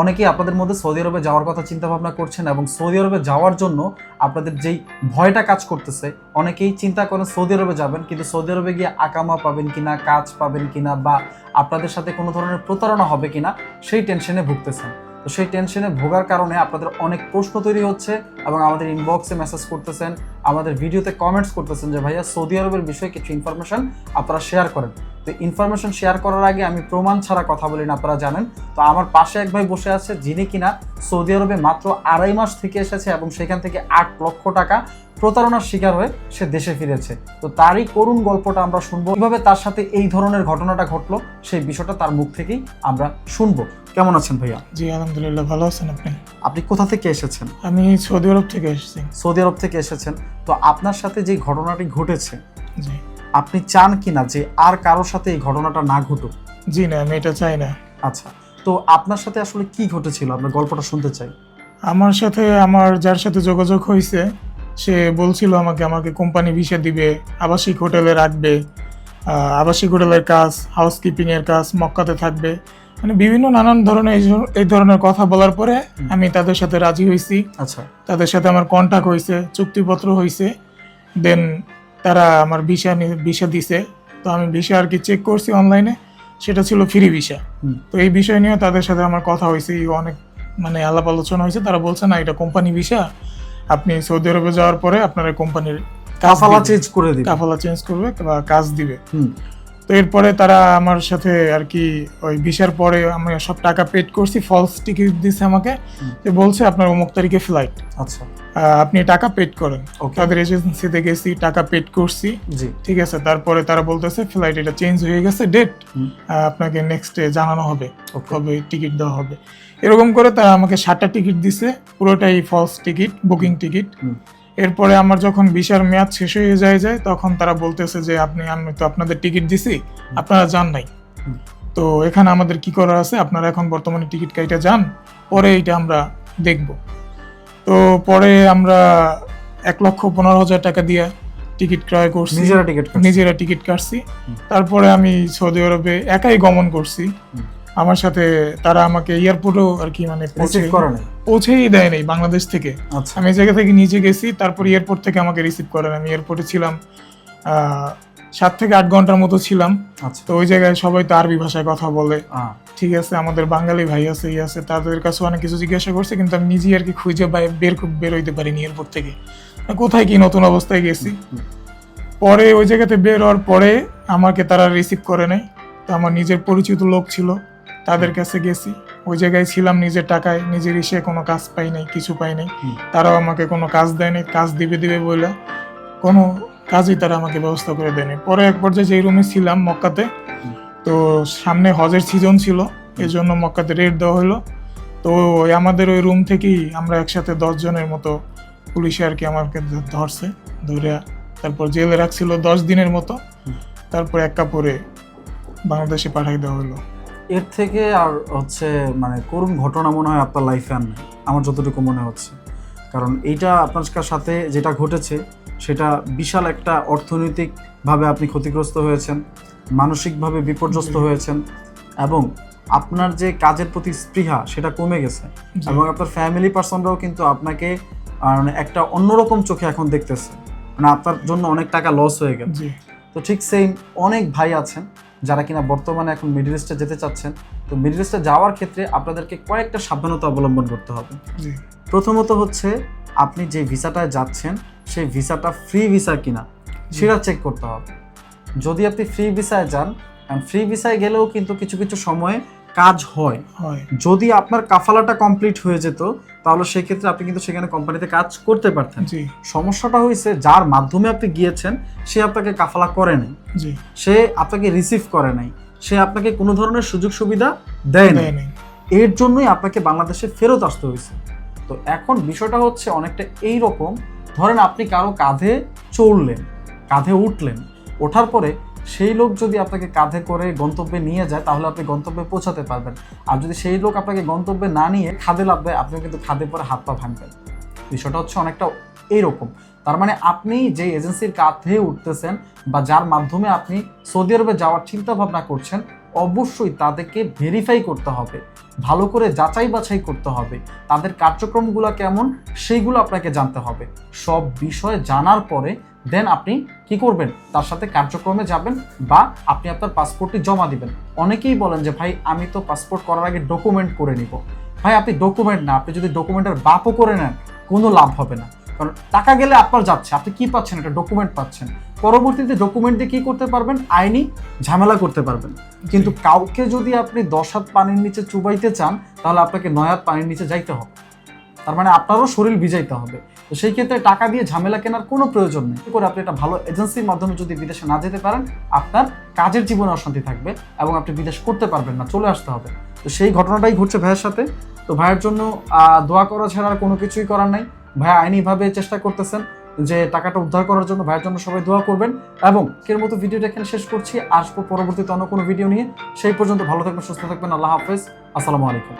অনেকেই আপনাদের মধ্যে সৌদি আরবে যাওয়ার কথা চিন্তা ভাবনা করছেন এবং সৌদি আরবে যাওয়ার জন্য আপনাদের যেই ভয়টা কাজ করতেছে, অনেকেই চিন্তা করেন সৌদি আরবে যাবেন, কিন্তু সৌদি আরবে গিয়ে আকামা পাবেন কিনা, কাজ পাবেন কিনা বা আপনাদের সাথে কোনো ধরনের প্রতারণা হবে কিনা, সেই টেনশনে ভুগতেছেন। তো সেই টেনশনে ভোগার কারণে আপনাদের অনেক প্রশ্ন তৈরি হচ্ছে এবং আমাদের ইনবক্সে মেসেজ করতেছেন, আমাদের ভিডিওতে কমেন্টস করতেছেন যে, ভাইয়া, সৌদি আরবের বিষয়ে কিছু ইনফরমেশন আপনারা শেয়ার করেন। তো ইনফরমেশন শেয়ার করার আগে আমি প্রমাণ ছাড়া কথা বলি না, আপনারা জানেন। তো আমার পাশে এক ভাই বসে আছে, যিনি কিনা সৌদি আরবে মাত্র আড়াই মাস থেকে এসেছে এবং সেখান থেকে আট লক্ষ টাকা প্রতারণার শিকার হয়ে সে দেশে ফিরেছে। তো তারই করুণ গল্পটা আমরা শুনব। কীভাবে তার সাথে এই ধরনের ঘটনাটা ঘটলো, সেই বিষয়টা তার মুখ থেকেই আমরা শুনব। কেমন আছেন ভাইয়া? জি আলহামদুলিল্লাহ ভালো আছেন আপনি? আপনি কোথা থেকে এসেছেন? আমি সৌদি আরব থেকে এসেছি। সৌদি আরব থেকে এসেছেন। তো আপনার সাথে যে ঘটনাটি ঘটেছে জি। আপনি চান কি না যে আর কারোর সাথে এই ঘটনাটা না ঘটুক? জি না আমি এটা চাই না। আচ্ছা তো আপনার সাথে আসলে কি ঘটেছিল? আপনার গল্পটা শুনতে চাই। আমার সাথে আমার যার সাথে যোগাযোগ হয়েছে সে বলছিল আমাকে আমাকে কোম্পানি ভিসা দিবে আবাসিক হোটেলে রাখবে আবাসিক হোটেলের কাজ হাউসকিপিং এর কাজ মক্কাতে থাকবে। মানে বিভিন্ন নানান ধরনের এই ধর- এই ধরনের কথা বলার পরে আমি তাদের সাথে রাজি হয়েছি। আচ্ছা। তাদের সাথে আমার কন্ট্যাক্ট হয়েছে চুক্তিপত্র হয়েছে। দেন তারা আমার ভিসা ভিসা দিছে। তো আমি ভিসা আর কি চেক করছি অনলাইনে সেটা ছিল ফ্রি ভিসা তো এই বিষয় নিয়ে তাদের সাথে আমার কথা হয়েছে অনেক মানে আলাপ আলোচনা হয়েছে। তারা বলছে না এটা কোম্পানি ভিসা আপনি সৌদি আরবে যাওয়ার পরে আপনার কোম্পানির কাফালা চেঞ্জ করে দিবে। কাফালা চেঞ্জ করবে বা কাজ দিবে। হুম। তো এরপরে তারা আমার সাথে আর কি ওই ভিসার পরে আমি সব টাকা পেড করছি ফলস টিকিট দিছে আমাকে। যে বলছে আপনার অমুক তারিখে ফ্লাইট আচ্ছা। আপনি টাকা পেড করেন। তাদের এজেন্সিতে গেছি টাকা পেড করছি। জি। ঠিক আছে তারপরে তারা বলতেছে ফ্লাইট এটা চেঞ্জ হয়ে গেছে ডেট আপনাকে নেক্সট ডে জানানো হবে কবে টিকিট দেওয়া হবে। এরকম করে তারা আমাকে সাতটা টিকিট দিছে পুরোটাই ফলস টিকিট বুকিং টিকিট। এরপরে আমার যখন ভিসার মেয়াদ শেষ হয়ে যায় যায় তখন তারা বলতেছে যে আপনি আমি তো আপনাদের টিকিট দিছি আপনারা যান নাই। তো এখানে আমাদের কি করা আছে? আপনারা এখন বর্তমানে টিকিট কাইটা যান পরে এটা আমরা দেখব। তো পরে আমরা এক লক্ষ পনেরো হাজার টাকা দিয়ে টিকিট ক্রয় করছি। নিজেরা টিকিট নিজেরা টিকিট কাটছি। তারপরে আমি সৌদি আরবে একাই গমন করছি। আমার সাথে তারা আমাকে এয়ারপোর্টেও আর কি মানে পৌঁছে করে পৌঁছেই দেয় নাই বাংলাদেশ থেকে। আচ্ছা। আমি এই জায়গা থেকে নিচে গেছি তারপর এয়ারপোর্ট থেকে আমাকে রিসিভ করেন আমি এয়ারপোর্টে ছিলাম আহ, সাত থেকে আট ঘণ্টার মতো ছিলাম। আচ্ছা। তো ওই জায়গায় সবাই তো আরবি ভাষায় কথা বলে। ঠিক আছে আমাদের বাঙালি ভাই আছে ই আছে তাদের কাছে অনেক কিছু জিজ্ঞাসা করছে কিন্তু আমি নিজেই আর কি খুঁজে বের বের হইতে পারিনি এয়ারপোর্ট থেকে। কোথায় কি নতুন অবস্থায় গেছি। পরে ওই জায়গাতে বের হওয়ার পরে আমাকে তারা রিসিভ করে নাই। তো আমার নিজের পরিচিত লোক ছিল। তাদের কাছে গেছি। ওই জায়গায় ছিলাম নিজের টাকায় নিজের ইসে কোনো কাজ পাই নাই কিছু পাই নাই। তারাও আমাকে কোনো কাজ দেয়নি কাজ দিবে দিবে বলে কোনো কাজই তারা আমাকে ব্যবস্থা করে দেয়নি পরে এক পর্যায়ে যেই রুমে ছিলাম মক্কাতে তো সামনে হজের সিজন ছিল এই জন্য মক্কাতে রেট দেওয়া হলো তো ওই আমাদের ওই রুম থেকেই আমরা একসাথে দশ জনের মতো পুলিশে আর কি আমাকে ধরছে ধরে তারপর জেলে রাখছিল দশ দিনের মতো। তারপর এক কাপড়ে বাংলাদেশে পাঠাই দেওয়া হলো এর থেকে আর হচ্ছে মানে করুণ ঘটনা মনে হয় আপনার লাইফে আর নেই আমার যতটুকু মনে হচ্ছে। কারণ এইটা আপনার সাথে যেটা ঘটেছে সেটা বিশাল একটা অর্থনৈতিকভাবে আপনি ক্ষতিগ্রস্ত হয়েছেন মানসিকভাবে বিপর্যস্ত হয়েছেন এবং আপনার যে কাজের প্রতি স্পৃহা সেটা কমে গেছে। এবং আপনার ফ্যামিলি পার্সনরাও কিন্তু আপনাকে মানে একটা অন্যরকম চোখে এখন দেখতেছে। মানে আপনার জন্য অনেক টাকা লস হয়ে গেছে। তো ঠিক সেম অনেক ভাই আছেন যারা কিনা বর্তমানে এখন মিডল ইস্টে যেতে চাচ্ছেন তো মিডল ইস্টে যাওয়ার ক্ষেত্রে আপনাদেরকে কয়েকটা সাবধানতা অবলম্বন করতে হবে। প্রথমত হচ্ছে আপনি যে ভিসাটায় যাচ্ছেন সেই ভিসাটা ফ্রি ভিসা কিনা সেটা চেক করতে হবে। যদি আপনি ফ্রি ভিসায় যান ফ্রি ভিসায় গেলেও কিন্তু কিছু কিছু সময়ে কাজ হয় যদি আপনার কাফালাটা কমপ্লিট হয়ে যেত তাহলে সেক্ষেত্রে আপনি কিন্তু সেখানে কোম্পানিতে কাজ করতে পারতেন। জি। সমস্যাটা হয়েছে যার মাধ্যমে আপনি গিয়েছেন সে আপনাকে কাফালা করে নাই। জি। সে আপনাকে রিসিভ করে নাই। সে আপনাকে কোনো ধরনের সুযোগ সুবিধা দেয় দেয় নাই। এর জন্যই আপনাকে বাংলাদেশে ফেরত আসতে হয়েছে তো এখন বিষয়টা হচ্ছে অনেকটা এই রকম ধরেন আপনি কারও কাঁধে চড়লেন কাঁধে উঠলেন ওঠার পরে সেই লোক যদি আপনাকে কাঁধে করে গন্তব্যে নিয়ে যায়, তাহলে আপনি গন্তব্যে পৌঁছাতে পারবেন। আর যদি সেই লোক আপনাকে গন্তব্যে না নিয়ে খাদে লাভবে আপনিও কিন্তু খাদে পরে হাত পা ভাঙবেন। বিষয়টা হচ্ছে অনেকটা এইরকম তার মানে আপনি যে এজেন্সির কাঁধে উঠতেছেন বা যার মাধ্যমে আপনি সৌদি আরবে যাওয়ার চিন্তা ভাবনা করছেন, অবশ্যই তাদেরকে ভেরিফাই করতে হবে। ভালো করে যাচাই বাছাই করতে হবে। তাদের কার্যক্রমগুলো কেমন, সেইগুলো আপনাকে জানতে হবে। সব বিষয় জানার পরে দেন আপনি কি করবেন? তার সাথে কার্যক্রমে যাবেন বা আপনি আপনার পাসপোর্টটি জমা দিবেন। অনেকেই বলেন যে, ভাই, আমি তো পাসপোর্ট করার আগে ডকুমেন্ট করে নিব। ভাই, আপনি ডকুমেন্ট না, আপনি যদি ডকুমেন্টের বাপও করে নেন, কোনো লাভ হবে না। কারণ টাকা গেলে আপনার যাচ্ছে, আপনি কি পাচ্ছেন? একটা ডকুমেন্ট পাচ্ছেন। পরবর্তীতে ডকুমেন্ট দিয়ে কী করতে পারবেন? আইনি ঝামেলা করতে পারবেন। কিন্তু কাউকে যদি আপনি দশ হাত পানির নিচে চুবাইতে চান, তাহলে আপনাকে নয় হাত পানির নিচে যাইতে হবে। তার মানে আপনারও শরীর ভিজাইতে হবে। তো সেই ক্ষেত্রে টাকা দিয়ে ঝামেলা কেনার কোনো প্রয়োজন নেই। করে আপনি একটা ভালো এজেন্সির মাধ্যমে যদি বিদেশে না যেতে পারেন, আপনার কাজের জীবনে অশান্তি থাকবে এবং আপনি বিদেশ করতে পারবেন না, চলে আসতে হবে। তো সেই ঘটনাটাই ঘটছে ভাইয়ের সাথে। তো ভাইয়ের জন্য দোয়া করা ছাড়া আর কোনো কিছুই করার নাই। ভাইয়া আইনিভাবে চেষ্টা করতেছেন যে টাকাটা উদ্ধার করার জন্য ভাইয়ের জন্য সবাই দোয়া করবেন এবং এর মতো ভিডিওটা এখানে শেষ করছি। আসব পরবর্তীতে অন্য কোনো ভিডিও নিয়ে। সেই পর্যন্ত ভালো থাকবেন, সুস্থ থাকবেন। আল্লাহ হাফেজ। আসসালামু আলাইকুম।